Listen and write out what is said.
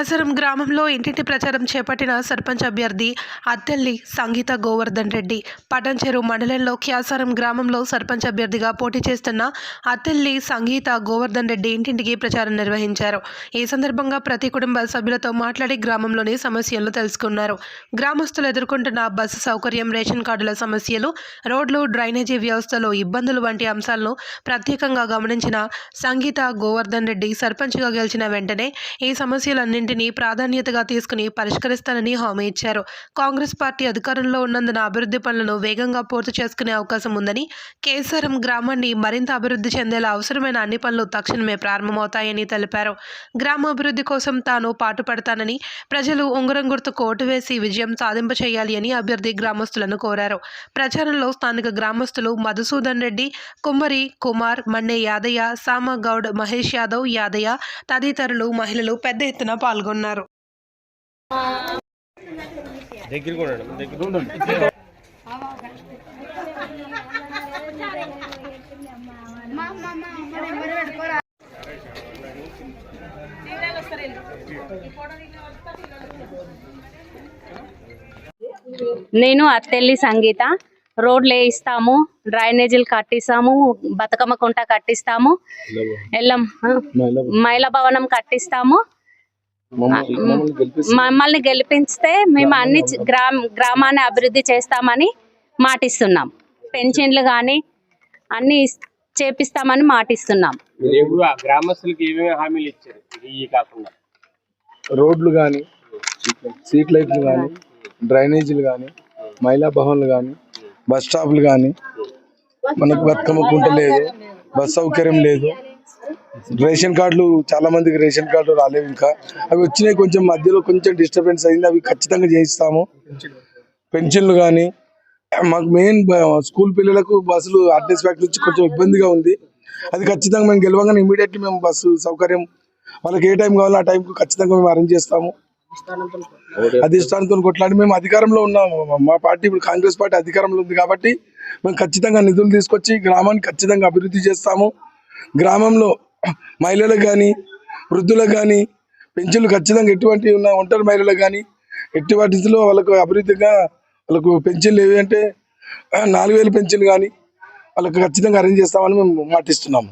గ్రామంలో ఇంటింటి ప్రచారం చేపట్టిన సర్పంచ్ అభ్యర్థి అత్తెల్లి సంగీత గోవర్ధన్ రెడ్డి. పటంచెరు మండలంలో క్యాసారం గ్రామంలో సర్పంచ్ అభ్యర్థిగా పోటీ చేస్తున్న అత్తెల్లి సంగీత గోవర్ధన్ రెడ్డి ఇంటింటికి ప్రచారం నిర్వహించారు. ఈ సందర్భంగా ప్రతి కుటుంబ సభ్యులతో మాట్లాడి గ్రామంలోని సమస్యలను తెలుసుకున్నారు. గ్రామస్తులు ఎదుర్కొంటున్న బస్సు సౌకర్యం రేషన్ కార్డుల సమస్యలు రోడ్లు డ్రైనేజీ వ్యవస్థలో ఇబ్బందులు వంటి అంశాలను ప్రత్యేకంగా గమనించిన సంగీత గోవర్ధన్ రెడ్డి సర్పంచ్గా గెలిచిన వెంటనే ఈ సమస్యలన్నింటినీ ప్రాధాన్యతగా తీసుకుని పరిష్కరిస్తానని హామీ ఇచ్చారు. కాంగ్రెస్ పార్టీ అధికారంలో ఉన్నందున అభివృద్ధి పనులను వేగంగా పూర్తి చేసుకునే అవకాశం ఉందని కేసరం గ్రామాన్ని మరింత అభివృద్ధి చెందేలా అవసరమైన అన్ని పనులు తక్షణమే ప్రారంభమవుతాయని తెలిపారు. గ్రామ అభివృద్ధి కోసం తాను పాటుపడతానని ప్రజలు ఉంగరం గుర్తుకు ఓటు వేసి విజయం సాధింప చేయాలి అని అభ్యర్థి గ్రామస్తులను కోరారు. ప్రచారంలో స్థానిక గ్రామస్తులు మధుసూదన్ రెడ్డి కుమ్మరి కుమార్ మన్నే యాదయ్య సామగౌడ్ మహేష్ యాదవ్ యాదయ్య తదితరులు మహిళలు పెద్ద ఎత్తున పాల్గొన్నారు. దగ్గర నేను అత్తెల్లి సంగీత. రోడ్లు వేయిస్తాము డ్రైనేజీలు కట్టిస్తాము బతుకమ్మ కుంట కట్టిస్తాము. ఎల్లం మహిళా భవనం కట్టిస్తాము. మమ్మల్ని గెలిపిస్తే మేము అన్ని గ్రామ గ్రామాన్ని అభివృద్ధి చేస్తామని మాటిస్తున్నాం. పెన్షన్లు కానీ అన్ని చేపిస్తామని మాటిస్తున్నాం. మీరు ఎప్పుడు ఆ గ్రామస్తులకి ఏమేమి హామీలు ఇచ్చారు? ఇవి కాకుండా. రోడ్లు కానీ స్ట్రీట్ లైట్లు కానీ డ్రైనేజీలు కానీ మహిళా భవన్లు కానీ బస్ స్టాప్లు కానీ మనకు బతుకమ్మ కుంట లేదు బస్ సౌకర్యం లేదు. రేషన్ కార్డులు చాలా మందికి రేషన్ కార్డులు రాలేవు ఇంకా. అవి వచ్చినాయి కొంచెం మధ్యలో కొంచెం డిస్టర్బెన్స్ అయింది అవి ఖచ్చితంగా చేయిస్తాము. పెన్షన్లు కానీ మాకు మెయిన్ స్కూల్ పిల్లలకు బస్సులు అడ్రస్ ఫ్యాక్టరీ నుంచి కొంచెం ఇబ్బందిగా ఉంది. అది ఖచ్చితంగా మేము గెలవగానే ఇమీడియట్లీ మేము బస్సు సౌకర్యం వాళ్ళకి ఏ టైం కావాలో ఆ టైంకు ఖచ్చితంగా మేము అరేంజ్ చేస్తాము. అధిష్టానంతో కొట్లాడి మేము అధికారంలో ఉన్నాము. మా పార్టీ ఇప్పుడు కాంగ్రెస్ పార్టీ అధికారంలో ఉంది కాబట్టి మేము ఖచ్చితంగా నిధులు తీసుకొచ్చి గ్రామాన్ని ఖచ్చితంగా అభివృద్ధి చేస్తాము. గ్రామంలో మహిళలకు కానీ వృద్ధులకు కానీ పెన్షన్లు ఖచ్చితంగా ఎటువంటి ఉన్న ఒంటరి మహిళలకు కానీ ఎట్టి వాటిలో వాళ్ళకు అభివృద్ధిగా వాళ్ళకు పెన్షన్లు ఏవి అంటే నాలుగు వేలు పెన్షన్ కానీ వాళ్ళకు ఖచ్చితంగా అరేంజ్ చేస్తామని మేము మాటిస్తున్నాము.